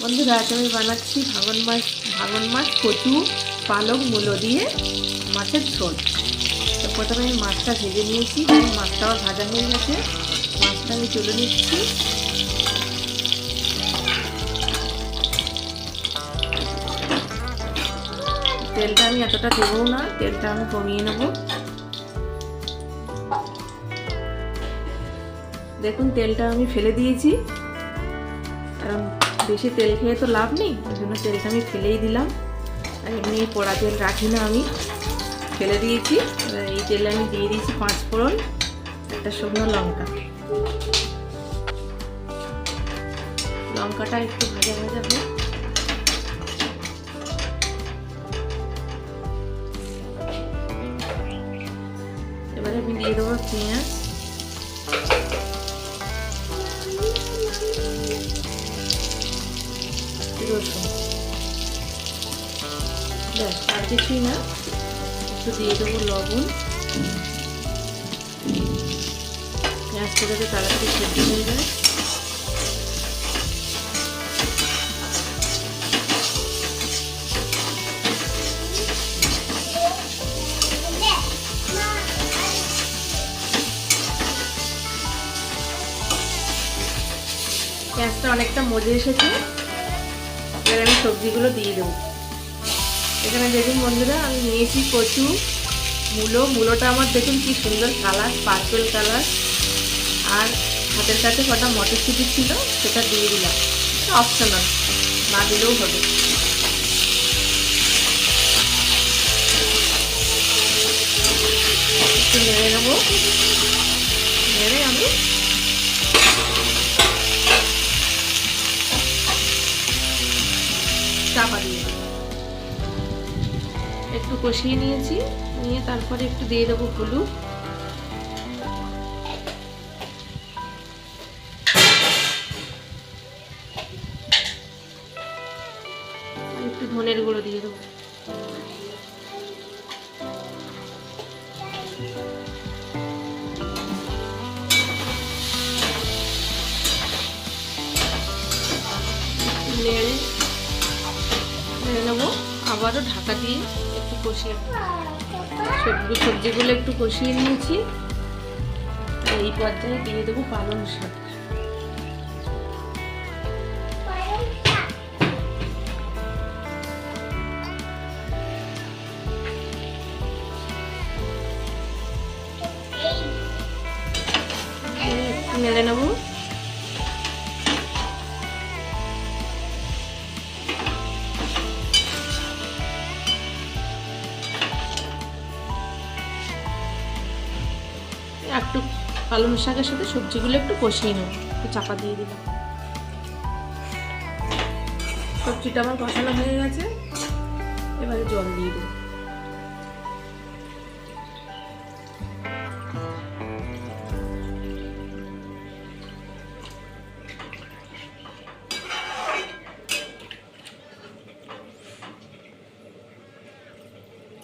বন্ধুরা, আজ আমি বানাচ্ছি ভাঙন মাছ ভাঙন মাছ, কচু পালক মূলো দিয়ে মাছের ঝোল। তো প্রথমে আমি মাছটা ভেজে নিয়েছি মাছটাও ভাজা হয়ে গেছে। মাছটা আমি তুলে নিচ্ছি। তেলটা আমি এতটা দেবো না, তেলটা আমি কমিয়ে নেব। দেখুন, তেলটা আমি ফেলে দিয়েছি। কারণ বেশি তেল খেয়ে তো লাভ নেই, ওই জন্য তেলটা আমি ফেলেই দিলাম। আর এমনি পোড়া তেল রাখি না আমি। ফেলে দিয়েছি এই তেলে আমি দিয়ে দিয়েছি পাঁচ ফোড়ন, একটা শুকনো লঙ্কা। লঙ্কাটা একটু ভাজা ভাজা হোক। এবারে আমি দিয়ে দেবো পেঁয়াজ। রসুন। ব্যাস, আর কিছুই না, একটু দিয়ে দেবো লবণ। পেঁয়াজটা যাতে তাড়াতাড়ি সেদ্ধ হয়ে যায়। পেঁয়াজটা অনেকটা মজে এসেছে। এবার আমি সবজিগুলো দিয়ে দেবো। এখানে দেখুন বন্ধুরা, আমি নিয়েছি কচু, মূলো। মূলোটা আমার দেখুন কি সুন্দর কালার পার্পেল কালার আর হাতের কাছে কটা মটরশুঁটি ছিল, সেটা দিয়ে দিলাম। অপশনাল না দিলেও হবে। একটু নেড়ে নেব। নেড়ে আমি একটু কষিয়ে নিয়েছি, নিয়ে তারপরে একটু দিয়ে দেবো হলুদ। একটু ধনের গুঁড়ো দিয়ে দেবো। নেড়ে নেড়ে নেব। আবারও ঢাকা দিয়ে একটু কষিয়ে সবজি, সবজিগুলো একটু কষিয়ে নিয়েছি। এই পর্যায়ে দিয়ে দেবো পালং শাক। মেলে নেব। একটু পালং শাকের সাথে সবজিগুলো একটু কষিয়ে নেব। একটু চাপা দিয়ে দিলাম। সবজিটা আমার কষানো হয়ে গেছে। এবারে জল দিয়ে দেবো।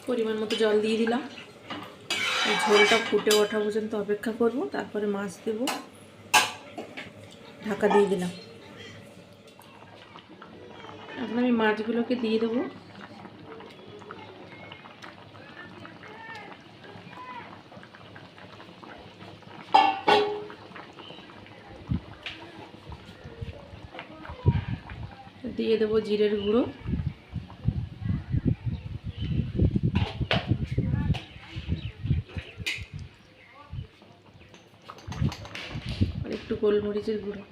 পরিমাণ মতো জল দিয়ে দিলাম। ঝোলটা ফুটে ওঠা পর্যন্ত অপেক্ষা করব, তারপরে মাছ দেব। ঢাকা দিয়ে দিলাম। এখন আমি মাছগুলোকে দিয়ে দেবো। দিয়ে দেবো জিরের গুঁড়ো আর একটু গোলমরিচের গুঁড়ো।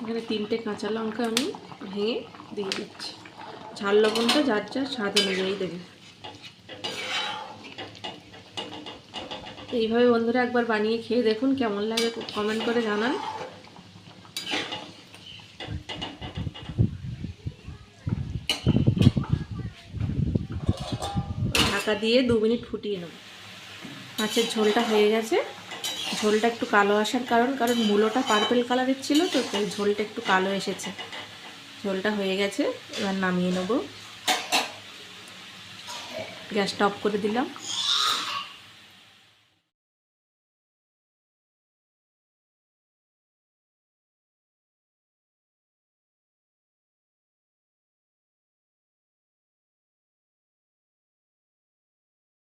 এখানে তিনটে কাঁচা লঙ্কা আমি ভেঙে দিয়ে দিচ্ছি। ঝাল লবণটা যার যার স্বাদ অনুযায়ী দেবে। এইভাবে বন্ধুরা একবার বানিয়ে খেয়ে দেখুন কেমন লাগে, কমেন্ট করে জানান। ঢাকা দিয়ে দু মিনিট ফুটিয়ে নেব। মাছের ঝোলটা হয়ে গেছে। ঝোলটা একটু কালো আসার কারণ কারণ মূলোটা পার্পেল কালারের ছিল তো, তাই ঝোলটা একটু কালো এসেছে। ঝোলটা হয়ে গেছে, এবার নামিয়ে নেব। গ্যাসটা অফ করে দিলাম।